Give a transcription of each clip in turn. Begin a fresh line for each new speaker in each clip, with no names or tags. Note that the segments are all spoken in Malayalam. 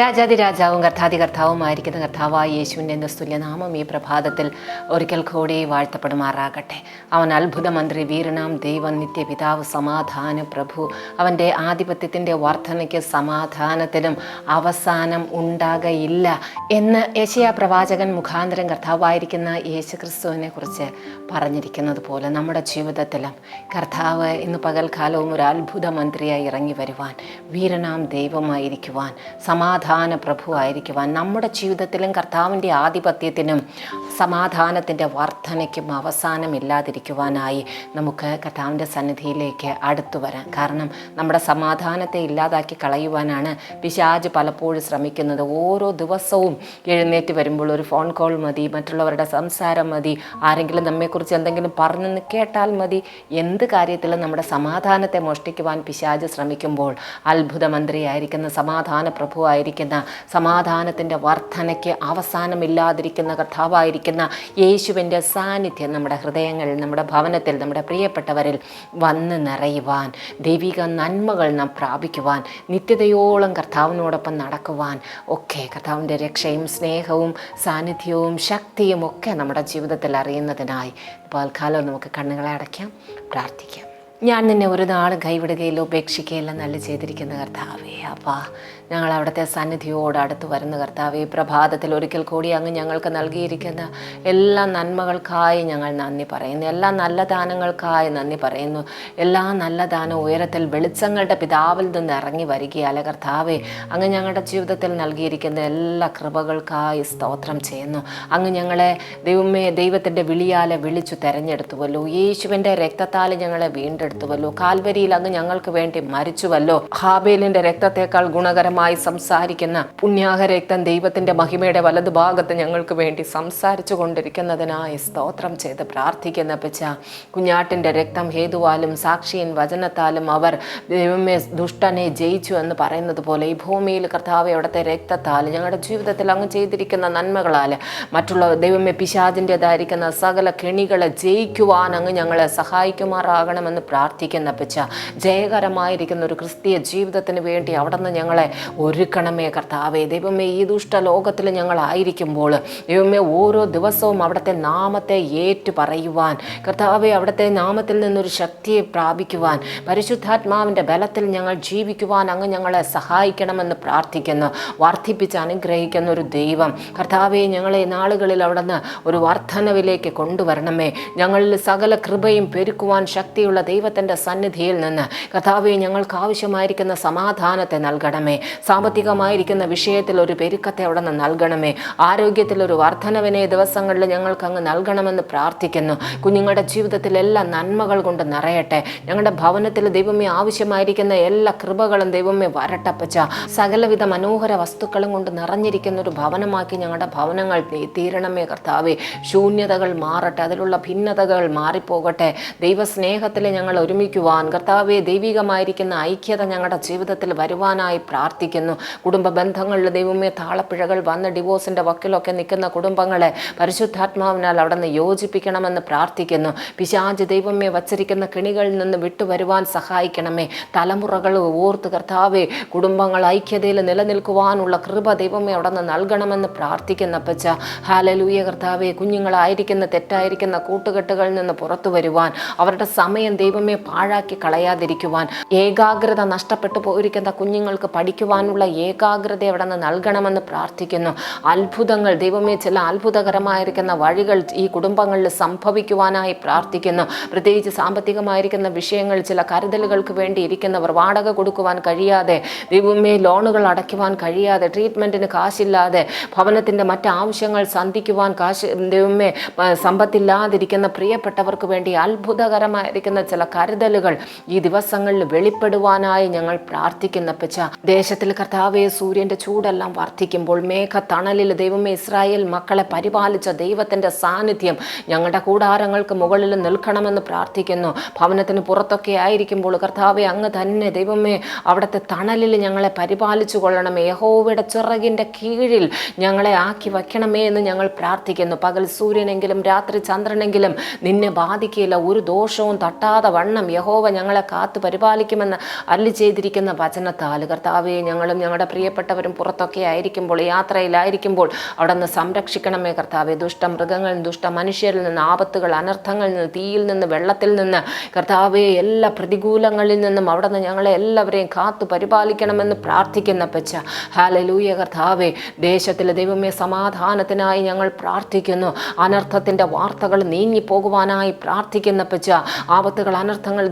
രാജാതിരാജാവും കർത്താതി കർത്താവുമായിരിക്കുന്ന കർത്താവായ യേശുവിന്റെ നിസ്തുല്യനാമം ഈ പ്രഭാതത്തിൽ ഒരിക്കൽ കൂടി വാഴ്ത്തപ്പെടുമാറാകട്ടെ. അവൻ അത്ഭുത മന്ത്രി വീരനാം ദൈവം നിത്യപിതാവ് സമാധാന പ്രഭു. അവന്റെ ആധിപത്യത്തിന്റെ വർധനയ്ക്ക് സമാധാനത്തിനും അവസാനം ഉണ്ടാകയില്ല എന്ന് യേശയ പ്രവാചകൻ മുഖാന്തരം കർത്താവായിരിക്കുന്ന യേശുക്രിസ്തുവിനെ കുറിച്ച് പറഞ്ഞിരിക്കുന്നത് പോലെ നമ്മുടെ ജീവിതത്തിലും കർത്താവ് ഇന്ന് പകൽക്കാലവും ഒരു അത്ഭുത മന്ത്രിയായി ഇറങ്ങി വരുവാൻ വീരനാം ദൈവമായിരിക്കുവാൻ സമാധാന പ്രഭുവായിരിക്കുവാൻ നമ്മുടെ ജീവിതത്തിലും കർത്താവിന്റെ ആധിപത്യത്തിനും സമാധാനത്തിന്റെ വർധനയ്ക്കും അവസാനമില്ലാതിരിക്കുവാനായി നമുക്ക് കർത്താവിന്റെ സന്നിധിയിലേക്ക് അടുത്തു വരാം. കാരണം നമ്മുടെ സമാധാനത്തെ ഇല്ലാതാക്കി കളയുവാനാണ് പിശാജ് പലപ്പോഴും ശ്രമിക്കുന്നത്. ഓരോ ദിവസവും എഴുന്നേറ്റ് വരുമ്പോൾ ഒരു ഫോൺ കോൾ മതി മറ്റുള്ളവരുടെ സംസാരം മതി ആരെങ്കിലും നമ്മെക്കുറിച്ച് എന്തെങ്കിലും പറഞ്ഞു കേട്ടാൽ മതി. എന്ത് കാര്യത്തിലും നമ്മുടെ സമാധാനത്തെ മോഷ്ടിക്കുവാൻ പിശാജ് ശ്രമിക്കുമ്പോൾ അത്ഭുത മന്ത്രിയായിരിക്കുന്ന സമാധാന പ്രഭുവായിരിക്കുന്ന സമാധാനത്തിന്റെ വർധനയ്ക്ക് അവസാനമില്ലാതിരിക്കുന്ന കർത്താവായിരിക്കുന്ന യേശുവിന്റെ സാന്നിധ്യം നമ്മുടെ ഹൃദയങ്ങളിൽ നമ്മുടെ ഭവനത്തിൽ നമ്മുടെ പ്രിയപ്പെട്ടവരിൽ വന്ന് നിറയുവാൻ ദൈവിക നന്മകൾ നാം പ്രാപിക്കുവാൻ നിത്യതയോളം കർത്താവിനോടൊപ്പം നടക്കുവാൻ ഒക്കെ കർത്താവിന്റെ രക്ഷയും സ്നേഹവും സാന്നിധ്യവും ശക്തിയും ഒക്കെ നമ്മുടെ ജീവിതത്തിൽ അറിയുന്നതിനായി പാൽക്കാലം നമുക്ക് കണ്ണുകളെ അടയ്ക്കാം പ്രാർത്ഥിക്കാം. ഞാൻ നിന്നെ ഒരു നാൾ കൈവിടുകയില്ല ഉപേക്ഷിക്കുകയില്ല നല്ല ചെയ്തിരിക്കുന്ന കർത്താവേ അപ്പാ. ഞങ്ങൾ അവിടുത്തെ സന്നിധിയോട് അടുത്ത് വരുന്ന കർത്താവ്. ഈ പ്രഭാതത്തിൽ ഒരിക്കൽ കൂടി അങ്ങ് ഞങ്ങൾക്ക് നൽകിയിരിക്കുന്ന എല്ലാ നന്മകൾക്കായി ഞങ്ങൾ നന്ദി പറയുന്നു. എല്ലാ നല്ല ദാനങ്ങൾക്കായി നന്ദി പറയുന്നു. എല്ലാ നല്ല ദാന ഉയരത്തിൽ വെളിച്ചങ്ങളുടെ പിതാവിൽ നിന്ന് ഇറങ്ങി വരികയല്ല കർത്താവെ. അങ്ങ് ഞങ്ങളുടെ ജീവിതത്തിൽ നൽകിയിരിക്കുന്ന എല്ലാ കൃപകൾക്കായി സ്തോത്രം ചെയ്യുന്നു. അങ്ങ് ഞങ്ങളെ ദൈവമേ ദൈവത്തിന്റെ വിളിയാലെ വിളിച്ചു തെരഞ്ഞെടുത്തുവല്ലോ. യേശുവിന്റെ രക്തത്താൽ ഞങ്ങളെ വീണ്ടെടുത്തുവല്ലോ. കാൽവരിയിൽ അങ്ങ് ഞങ്ങൾക്ക് വേണ്ടി മരിച്ചുവല്ലോ. ഹാബേലിന്റെ രക്തത്തെക്കാൾ ഗുണകരമായി സംസാരിക്കുന്ന പുണ്യാഹരക്തൻ ദൈവത്തിന്റെ മഹിമയുടെ വലതുഭാഗത്ത് ഞങ്ങൾക്ക് വേണ്ടി സംസാരിച്ചു കൊണ്ടിരിക്കുന്നതിനായി സ്തോത്രം ചെയ്ത് പ്രാർത്ഥിക്കുന്ന പിച്ച കുഞ്ഞാട്ടിന്റെ രക്തം ഹേതുവാലും സാക്ഷിയൻ വചനത്താലും അവർ ദൈവമേ ദുഷ്ടനെ ജയിച്ചു എന്ന് പറയുന്നത് പോലെ ഈ ഭൂമിയിൽ കർത്താവ് അവിടുത്തെ രക്തത്താൽ ഞങ്ങളുടെ ജീവിതത്തിൽ അങ്ങ് ചെയ്തിരിക്കുന്ന നന്മകളാൽ മറ്റുള്ള ദൈവമേ പിശാചിന്റെതായിരിക്കുന്ന സകല കെണികളെ ജയിക്കുവാൻ അങ്ങ് ഞങ്ങളെ സഹായിക്കുമാറാകണമെന്ന് പ്രാർത്ഥിക്കുന്ന പിച്ച ജയകരമായിരിക്കുന്ന ഒരു ക്രിസ്തീയ ജീവിതത്തിന് വേണ്ടി അവിടെ നിന്ന് ഞങ്ങളെ ഒരുക്കണമേ കർത്താവേ. ദൈവമേ ഈ ദുഷ്ട ലോകത്തിൽ ഞങ്ങളായിരിക്കുമ്പോൾ ദൈവമേ ഓരോ ദിവസവും അവിടുത്തെ നാമത്തെ ഏറ്റു പറയുവാൻ കർത്താവെ അവിടുത്തെ നാമത്തിൽ നിന്നൊരു ശക്തിയെ പ്രാപിക്കുവാൻ പരിശുദ്ധാത്മാവിന്റെ ബലത്തിൽ ഞങ്ങൾ ജീവിക്കുവാൻ അങ്ങ് ഞങ്ങളെ സഹായിക്കണമെന്ന് പ്രാർത്ഥിക്കുന്നു. വർദ്ധിപ്പിച്ച് അനുഗ്രഹിക്കുന്ന ഒരു ദൈവം. കർത്താവെ ഞങ്ങളെ നാളുകളിൽ അവിടെ നിന്ന് ഒരു വർധനവിലേക്ക് കൊണ്ടുവരണമേ. ഞങ്ങളിൽ സകല കൃപയും പെരുക്കുവാൻ ശക്തിയുള്ള ദൈവത്തിന്റെ സന്നിധിയിൽ നിന്ന് കർത്താവെ ഞങ്ങൾക്ക് ആവശ്യമായിരിക്കുന്ന സമാധാനത്തെ നൽകണമേ. സാമ്പത്തികമായിരിക്കുന്ന വിഷയത്തിൽ ഒരു പെരുക്കത്തെ അവിടെ നിന്ന് നൽകണമേ. ആരോഗ്യത്തിൽ ഒരു വർധനവിനെ ദിവസങ്ങളിൽ ഞങ്ങൾക്ക് അങ്ങ് നൽകണമെന്ന് പ്രാർത്ഥിക്കുന്നു. കുഞ്ഞുങ്ങളുടെ ജീവിതത്തിൽ എല്ലാ നന്മകൾ കൊണ്ട് നിറയട്ടെ. ഞങ്ങളുടെ ഭവനത്തിൽ ദൈവമേ ആവശ്യമായിരിക്കുന്ന എല്ലാ കൃപകളും ദൈവമേ വരട്ടപ്പച്ച സകലവിധ മനോഹര വസ്തുക്കളും കൊണ്ട് നിറഞ്ഞിരിക്കുന്ന ഒരു ഭവനമാക്കി ഞങ്ങളുടെ ഭവനങ്ങൾ തീരണമേ കർത്താവേ. ശൂന്യതകൾ മാറട്ടെ അതിലുള്ള ഭിന്നതകൾ മാറിപ്പോകട്ടെ. ദൈവസ്നേഹത്തിൽ ഞങ്ങൾ ഒരുമിക്കുവാൻ കർത്താവെ ദൈവികമായിരിക്കുന്ന ഐക്യത ഞങ്ങളുടെ ജീവിതത്തിൽ വരുവാനായി പ്രാർത്ഥിക്കുന്നു കുടുംബ ബന്ധങ്ങളിൽ ദൈവമേ താളപ്പിഴകൾ വന്ന് ഡിവോഴ്സിന്റെ വക്കിലൊക്കെ നിൽക്കുന്ന കുടുംബങ്ങളെ പരിശുദ്ധാത്മാവിനാൽ അവിടെ നിന്ന് യോജിപ്പിക്കണമെന്ന് പ്രാർത്ഥിക്കുന്നു. പിശാജ് ദൈവമേ വച്ചിരിക്കുന്ന കെണികളിൽ നിന്ന് വിട്ടുവരുവാൻ സഹായിക്കണമേ. തലമുറകൾ ഓർത്ത് കർത്താവെ കുടുംബങ്ങൾ ഐക്യതയിൽ നിലനിൽക്കുവാനുള്ള കൃപ ദൈവമേ അവിടെ നിന്ന് നൽകണമെന്ന് പ്രാർത്ഥിക്കുന്ന പച്ച ഹാലലൂയ കർത്താവെ കുഞ്ഞുങ്ങളായിരിക്കുന്ന തെറ്റായിരിക്കുന്ന കൂട്ടുകെട്ടുകളിൽ നിന്ന് പുറത്തു വരുവാൻ അവരുടെ സമയം ദൈവമേ പാഴാക്കി കളയാതിരിക്കുവാൻ. ഏകാഗ്രത നഷ്ടപ്പെട്ടു പോയിരിക്കുന്ന കുഞ്ഞുങ്ങൾക്ക് പഠിക്കുവാനുള്ള ഏകാഗ്രത അവിടെ നിന്ന് നൽകണമെന്ന് പ്രാർത്ഥിക്കുന്നു. അത്ഭുതങ്ങൾ ദൈവമേ ചില അത്ഭുതകരമായിരിക്കുന്ന വഴികൾ ഈ കുടുംബങ്ങളിൽ സംഭവിക്കുവാനായി പ്രാർത്ഥിക്കുന്നു. പ്രത്യേകിച്ച് സാമ്പത്തികമായിരിക്കുന്ന വിഷയങ്ങൾ ചില കരുതലുകൾക്ക് വേണ്ടി ഇരിക്കുന്നവർ വാടക കൊടുക്കുവാൻ കഴിയാതെ ദൈവമേ ലോണുകൾ അടയ്ക്കുവാൻ കഴിയാതെ ട്രീറ്റ്മെന്റിന് കാശില്ലാതെ ഭവനത്തിന്റെ മറ്റ് ആവശ്യങ്ങൾ സന്ധിക്കുവാൻ കാശ് ദൈവമേ സമ്പത്തില്ലാതിരിക്കുന്ന പ്രിയപ്പെട്ടവർക്ക് വേണ്ടി അത്ഭുതകരമായിരിക്കുന്ന ചില കരുതലുകൾ ഈ ദിവസങ്ങളിൽ വെളിപ്പെടുവാനായി ഞങ്ങൾ പ്രാർത്ഥിക്കുന്ന പച്ച ദേശത്തിൽ കർത്താവെ സൂര്യന്റെ ചൂടെല്ലാം വർദ്ധിക്കുമ്പോൾ മേഘ തണലിൽ ദൈവമേ ഇസ്രായേൽ മക്കളെ പരിപാലിച്ച ദൈവത്തിന്റെ സാന്നിധ്യം ഞങ്ങളുടെ കൂടാരങ്ങൾക്ക് മുകളിൽ നിൽക്കണമെന്ന് പ്രാർത്ഥിക്കുന്നു. ഭവനത്തിന് പുറത്തൊക്കെ ആയിരിക്കുമ്പോൾ കർത്താവെ അങ്ങ് തന്നെ ദൈവമേ അവിടുത്തെ തണലിൽ ഞങ്ങളെ പരിപാലിച്ചു കൊള്ളണമേ. യഹോവയുടെ ചിറകിന്റെ കീഴിൽ ഞങ്ങളെ ആക്കി വയ്ക്കണമേ എന്ന് ഞങ്ങൾ പ്രാർത്ഥിക്കുന്നു. പകൽ സൂര്യനെങ്കിലും രാത്രി ചന്ദ്രനെങ്കിലും നിന്നെ ബാധിക്കില്ല ഒരു ദോഷവും തട്ടാതെ വണ്ണം യഹോവ ഞങ്ങളെ കാത്തു പരിപാലിക്കുമെന്ന് അല്ലി ചെയ്തിരിക്കുന്ന വചനത്താൽ കർത്താവെ ഞങ്ങളും ഞങ്ങളുടെ പ്രിയപ്പെട്ടവരും പുറത്തൊക്കെ ആയിരിക്കുമ്പോൾ യാത്രയിലായിരിക്കുമ്പോൾ അവിടെ നിന്ന് സംരക്ഷിക്കണമേ കർത്താവെ. ദുഷ്ടമൃഗങ്ങളിൽ ദുഷ്ട മനുഷ്യരിൽ നിന്ന് ആപത്തുകൾ അനർത്ഥങ്ങളിൽ നിന്ന് തീയിൽ നിന്ന് വെള്ളത്തിൽ നിന്ന് കർത്താവെ എല്ലാ പ്രതികൂലങ്ങളിൽ നിന്നും അവിടെ നിന്ന് ഞങ്ങളെ എല്ലാവരെയും കാത്തു പരിപാലിക്കണമെന്ന് പ്രാർത്ഥിക്കുന്ന പച്ച ഹാലലൂയ കർത്താവെ. ദേശത്തിലെ ദൈവമേ സമാധാനത്തിനായി ഞങ്ങൾ പ്രാർത്ഥിക്കുന്നു. അനർത്ഥത്തിന്റെ വാർത്തകൾ നീങ്ങിപ്പോകുവാനായി പ്രാർത്ഥിക്കുന്ന പച്ച ആപത്തുകൾ അനർത്ഥങ്ങൾ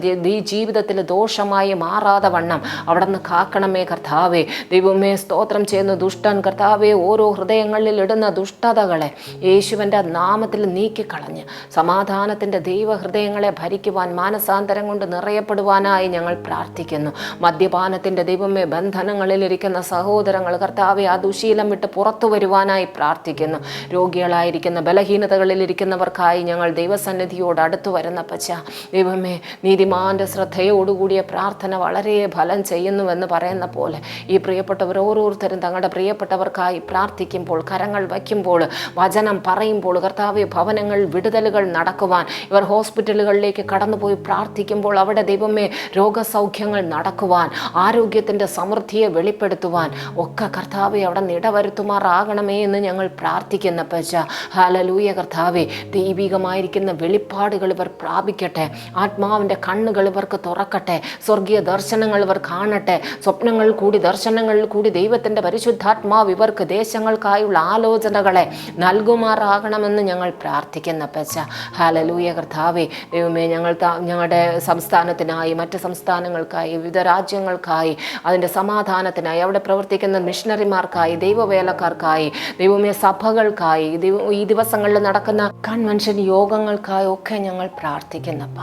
ജീവിതത്തിൽ ദോഷമായി മാറാതെ വണ്ണം അവിടെ നിന്ന് കാക്കണമേ കർത്താവെ. ദൈവമേ സ്തോത്രം ചെയ്യുന്ന ദുഷ്ടൻ കർത്താവേ ഓരോ ഹൃദയങ്ങളിൽ ഇടുന്ന ദുഷ്ടതകളെ യേശുവിന്റെ നാമത്തിൽ നീക്കിക്കളഞ്ഞ് സമാധാനത്തിന്റെ ദൈവഹൃദയങ്ങളെ ഭരിക്കുവാൻ മാനസാന്തരം കൊണ്ട് നിറയപ്പെടുവാനായി ഞങ്ങൾ പ്രാർത്ഥിക്കുന്നു. മദ്യപാനത്തിന്റെ ദൈവമേ ബന്ധനങ്ങളിലിരിക്കുന്ന സഹോദരങ്ങൾ കർത്താവെ ആ ദുശീലം വിട്ട് പുറത്തു വരുവാനായി പ്രാർത്ഥിക്കുന്നു. രോഗികളായിരിക്കുന്ന ബലഹീനതകളിലിരിക്കുന്നവർക്കായി ഞങ്ങൾ ദൈവസന്നിധിയോട് അടുത്തു വരുന്ന പച്ച ദൈവമേ നീതിമാന്റെ ശ്രദ്ധയോടുകൂടിയ പ്രാർത്ഥന വളരെ ഫലം ചെയ്യുന്നുവെന്ന് പറയുന്ന പോലെ ഈ പ്രിയപ്പെട്ടവർ ഓരോരുത്തരും തങ്ങളുടെ പ്രിയപ്പെട്ടവർക്കായി പ്രാർത്ഥിക്കുമ്പോൾ കരങ്ങൾ വയ്ക്കുമ്പോൾ വചനം പറയുമ്പോൾ കർത്താവ് ഭവനങ്ങൾ വിടുതലുകൾ നടക്കുവാൻ ഇവർ ഹോസ്പിറ്റലുകളിലേക്ക് കടന്നുപോയി പ്രാർത്ഥിക്കുമ്പോൾ അവിടെ ദൈവമേ രോഗസൗഖ്യങ്ങൾ നടക്കുവാൻ ആരോഗ്യത്തിന്റെ സമൃദ്ധിയെ വെളിപ്പെടുത്തുവാൻ ഒക്കെ കർത്താവെ അവിടെ നിടവരുത്തുമാറാകണമേ എന്ന് ഞങ്ങൾ പ്രാർത്ഥിക്കുന്ന പച്ച ഹലലൂയ കർത്താവെ ദൈവികമായിരിക്കുന്ന വെളിപ്പാടുകൾ ഇവർ പ്രാപിക്കട്ടെ. ആത്മാവിന്റെ കണ്ണുകൾ ഇവർക്ക് തുറക്കട്ടെ. സ്വർഗീയ ദർശനങ്ങൾ ഇവർ കാണട്ടെ. സ്വപ്നങ്ങൾ കൂടി ദർശനങ്ങളിൽ കൂടി ദൈവത്തിന്റെ പരിശുദ്ധാത്മാവ് ഇവർക്ക് ദേശങ്ങൾക്കായുള്ള ആലോചനകളെ നൽകുമാറാകണമെന്ന് ഞങ്ങൾ പ്രാർത്ഥിക്കുന്ന പച്ച ഹാലലൂയ കർത്താവെ ദൈവമേ ഞങ്ങൾ ഞങ്ങളുടെ സംസ്ഥാനത്തിനായി മറ്റ് സംസ്ഥാനങ്ങൾക്കായി വിവിധ രാജ്യങ്ങൾക്കായി അതിന്റെ സമാധാനത്തിനായി അവിടെ പ്രവർത്തിക്കുന്ന മിഷണറിമാർക്കായി ദൈവവേലക്കാർക്കായി ദൈവമേ സഭകൾക്കായി ഈ ദിവസങ്ങളിൽ നടക്കുന്ന കൺവെൻഷൻ യോഗങ്ങൾക്കായി ഒക്കെ ഞങ്ങൾ പ്രാർത്ഥിക്കുന്നപ്പ.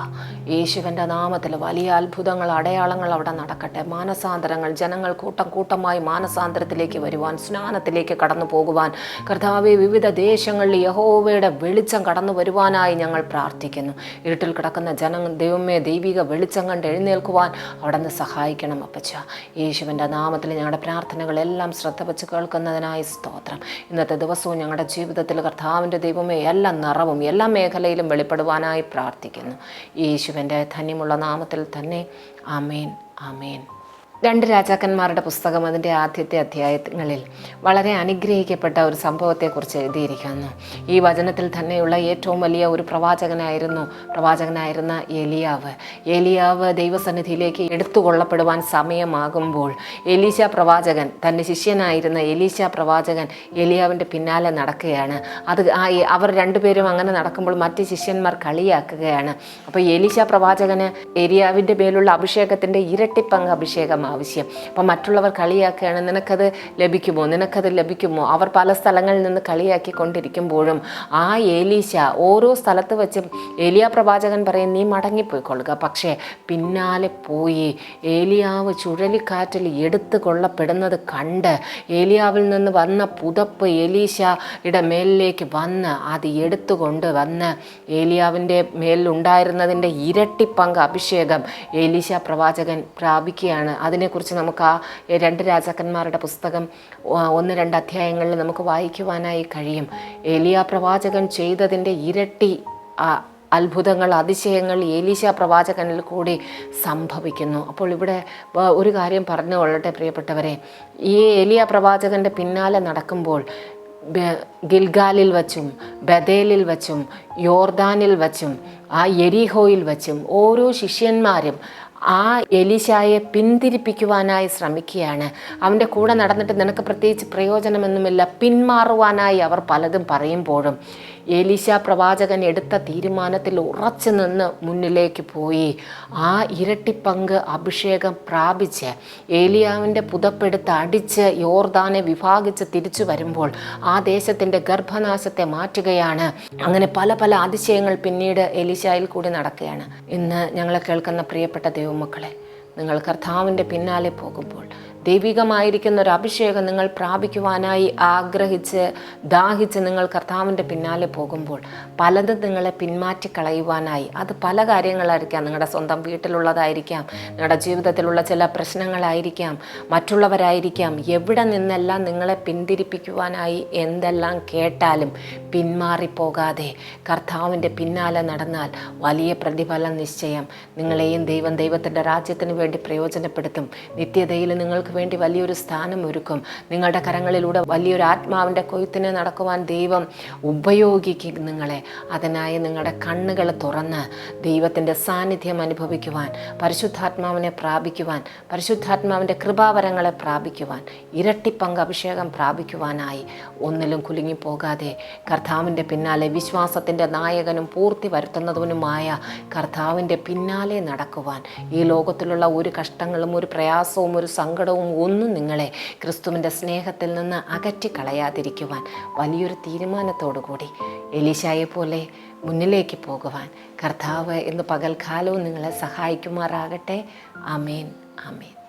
യേശുവിന്റെ നാമത്തിൽ വലിയ അത്ഭുതങ്ങൾ അടയാളങ്ങൾ അവിടെ നടക്കട്ടെ. മാനസാന്തരങ്ങൾ ജനങ്ങൾ കൂട്ടം കൂട്ടമായി മാനസാന്തരത്തിലേക്ക് വരുവാൻ സ്നാനത്തിലേക്ക് കടന്നു പോകുവാൻ കർത്താവെ വിവിധ ദേശങ്ങളിൽ യഹോവയുടെ വെളിച്ചം കടന്നു വരുവാനായി ഞങ്ങൾ പ്രാർത്ഥിക്കുന്നു. ഇരുട്ടിൽ കിടക്കുന്ന ജനങ്ങൾ ദൈവമേ ദൈവിക വെളിച്ചം കണ്ട് എഴുന്നേൽക്കുവാൻ അവിടെ നിന്ന് സഹായിക്കണം അപ്പച്ച. യേശുവിന്റെ നാമത്തിൽ ഞങ്ങളുടെ പ്രാർത്ഥനകളെല്ലാം ശ്രദ്ധ വെച്ച് കേൾക്കുന്നതിനായി സ്തോത്രം. ഇന്നത്തെ ദിവസവും ഞങ്ങളുടെ ജീവിതത്തിൽ കർത്താവിന്റെ ദൈവമേ എല്ലാ നിറവും എല്ലാ മേഖലയിലും വെളിപ്പെടുവാനായി പ്രാർത്ഥിക്കുന്നു. യേശുവിന്റെ ധന്യമുള്ള നാമത്തിൽ തന്നെ ആമേൻ ആമേൻ. രണ്ട് രാജാക്കന്മാരുടെ പുസ്തകം അതിന്റെ ആദ്യത്തെ അധ്യായങ്ങളിൽ വളരെ അനുഗ്രഹിക്കപ്പെട്ട ഒരു സംഭവത്തെക്കുറിച്ച് എഴുതിയിരിക്കുന്നു. ഈ വചനത്തിൽ തന്നെയുള്ള ഏറ്റവും വലിയ ഒരു പ്രവാചകനായിരുന്നു പ്രവാചകനായിരുന്ന എലിയാവ്. എലിയാവ് ദൈവസന്നിധിയിലേക്ക് എടുത്തുകൊള്ളപ്പെടുവാൻ സമയമാകുമ്പോൾ എലീശ പ്രവാചകൻ തന്റെ ശിഷ്യനായിരുന്ന എലീശ പ്രവാചകൻ എലിയാവിന്റെ പിന്നാലെ നടക്കുകയാണ്. അത് അവർ രണ്ടുപേരും അങ്ങനെ നടക്കുമ്പോൾ മറ്റ് ശിഷ്യന്മാർ കളിയാക്കുകയാണ്. അപ്പോൾ എലീശ പ്രവാചകന് എലിയാവിന്റെ മേലുള്ള അഭിഷേകത്തിന്റെ ഇരട്ടിപ്പങ്ക് അഭിഷേകം ആവശ്യം. അപ്പം മറ്റുള്ളവർ കളിയാക്കുകയാണ് നിനക്കത് ലഭിക്കുമോ? നിനക്കത് ലഭിക്കുമോ? അവർ പല സ്ഥലങ്ങളിൽ നിന്ന് കളിയാക്കി കളിയാക്കിക്കൊണ്ടിരിക്കുമ്പോഴും ആ ഏലീശ ഓരോ സ്ഥലത്ത് വെച്ച് ഏലിയ പ്രവാചകൻ പറയും നീ മടങ്ങിപ്പോയിക്കൊള്ളുക. പക്ഷേ പിന്നാലെ പോയി ഏലിയാവ് ചുഴലിക്കാറ്റിൽ എടുത്തു കൊള്ളപ്പെടുന്നത് കണ്ട് ഏലിയാവിൽ നിന്ന് വന്ന പുതപ്പ് ഏലീശയുടെ മേലിലേക്ക് വന്ന് അത് എടുത്തുകൊണ്ട് വന്ന് ഏലിയാവിന്റെ മേലിലുണ്ടായിരുന്നതിന്റെ ഇരട്ടി പങ്ക് അഭിഷേകം ഏലീശ പ്രവാചകൻ പ്രാപിക്കുകയാണ്. അതിനെക്കുറിച്ച് നമുക്ക് ആ രണ്ട് രാജാക്കന്മാരുടെ പുസ്തകം ഒന്ന് രണ്ട് അധ്യായങ്ങളിൽ നമുക്ക് വായിക്കുവാനായി കഴിയും. ഏലിയ പ്രവാചകൻ ചെയ്തതിന്റെ ഇരട്ടി അത്ഭുതങ്ങൾ അതിശയങ്ങൾ ഏലീശ പ്രവാചകനിൽ കൂടി സംഭവിക്കുന്നു. അപ്പോൾ ഇവിടെ ഒരു കാര്യം പറഞ്ഞു കൊള്ളട്ടെ പ്രിയപ്പെട്ടവരെ. ഈ ഏലിയ പ്രവാചകന്റെ പിന്നാലെ നടക്കുമ്പോൾ ഗിൽഗാലിൽ വച്ചും ബദേലിൽ വച്ചും യോർദാനിൽ വച്ചും ആ എരിഹോയിൽ വച്ചും ഓരോ ശിഷ്യന്മാരും ആ എലിശായെ പിന്തിരിപ്പിക്കുവാനായി ശ്രമിക്കുകയാണ്. അവന്റെ കൂടെ നടന്നിട്ട് നിനക്ക് പ്രത്യേകിച്ച് പ്രയോജനമൊന്നുമില്ല. പിന്മാറുവാനായി അവർ പലതും പറയുമ്പോഴും എലീശ പ്രവാചകൻ എടുത്ത തീരുമാനത്തിൽ ഉറച്ചു നിന്ന് മുന്നിലേക്ക് പോയി. ആ ഇരട്ടിപ്പങ്ക് അഭിഷേകം പ്രാപിച്ച് ഏലിയാവിന്റെ പുതപ്പെടുത്ത് അടിച്ച് യോർദാനെ വിഭാഗിച്ച് തിരിച്ചു വരുമ്പോൾ ആ ദേശത്തിന്റെ ഗർഭനാശത്തെ മാറ്റുകയാണ്. അങ്ങനെ പല പല അതിശയങ്ങൾ പിന്നീട് എലിശായിൽ കൂടി നടക്കുകയാണ്. ഇന്ന് ഞങ്ങളെ കേൾക്കുന്ന പ്രിയപ്പെട്ട ദൈവമക്കളെ നിങ്ങൾ കർത്താവിന്റെ പിന്നാലെ പോകുമ്പോൾ ദൈവികമായിരിക്കുന്ന ഒരു അഭിഷേകം നിങ്ങൾ പ്രാപിക്കുവാനായി ആഗ്രഹിച്ച് ദാഹിച്ച് നിങ്ങൾ കർത്താവിന്റെ പിന്നാലെ പോകുമ്പോൾ പലതും നിങ്ങളെ പിന്മാറ്റി കളയുവാനായി അത് പല കാര്യങ്ങളായിരിക്കാം. നിങ്ങളുടെ സ്വന്തം വീട്ടിലുള്ളതായിരിക്കാം. നിങ്ങളുടെ ജീവിതത്തിലുള്ള ചില പ്രശ്നങ്ങളായിരിക്കാം. മറ്റുള്ളവരായിരിക്കാം. എവിടെ നിന്നെല്ലാം നിങ്ങളെ പിന്തിരിപ്പിക്കുവാനായി എന്തെല്ലാം കേട്ടാലും പിന്മാറിപ്പോകാതെ കർത്താവിന്റെ പിന്നാലെ നടന്നാൽ വലിയ പ്രതിഫലം നിശ്ചയം. നിങ്ങളെയും ദൈവം ദൈവത്തിന്റെ രാജ്യത്തിന് വേണ്ടി പ്രയോജനപ്പെടുത്തും. നിത്യതയിൽ നിങ്ങൾക്ക് നിങ്ങൾക്ക് വേണ്ടി വലിയൊരു സ്ഥാനം ഒരുക്കും നിങ്ങളുടെ കരങ്ങളിലൂടെ വലിയൊരു ആത്മാവിന്റെ കൊയ്ത്തിന് നടക്കുവാൻ ദൈവം ഉപയോഗിക്കും നിങ്ങളെ. അതിനായി നിങ്ങളുടെ കണ്ണുകൾ തുറന്ന് ദൈവത്തിന്റെ സാന്നിധ്യം അനുഭവിക്കുവാൻ പരിശുദ്ധാത്മാവിനെ പ്രാപിക്കുവാൻ പരിശുദ്ധാത്മാവിന്റെ കൃപാവരങ്ങളെ പ്രാപിക്കുവാൻ ഇരട്ടിപ്പങ്ക് അഭിഷേകം പ്രാപിക്കുവാനായി ഒന്നിലും കുലുങ്ങിപ്പോകാതെ കർത്താവിന്റെ പിന്നാലെ വിശ്വാസത്തിന്റെ നായകനും പൂർത്തി വരുത്തുന്നതിനുമായ കർത്താവിന്റെ പിന്നാലെ നടക്കുവാൻ ഈ ലോകത്തിലുള്ള ഒരു കഷ്ടങ്ങളും ഒരു പ്രയാസവും ഒരു സങ്കടവും ഒന്നും നിങ്ങളെ ക്രിസ്തുവിന്റെ സ്നേഹത്തിൽ നിന്ന് അകറ്റി കളയാതിരിക്കുവാൻ വലിയൊരു തീരുമാനത്തോടു കൂടി എലീശായെ പോലെ മുന്നിലേക്ക് പോകുവാൻ കർത്താവ് ഇന്ന് പകൽക്കാലവും നിങ്ങളെ സഹായിക്കുമാറാകട്ടെ. ആമേൻ ആമേൻ.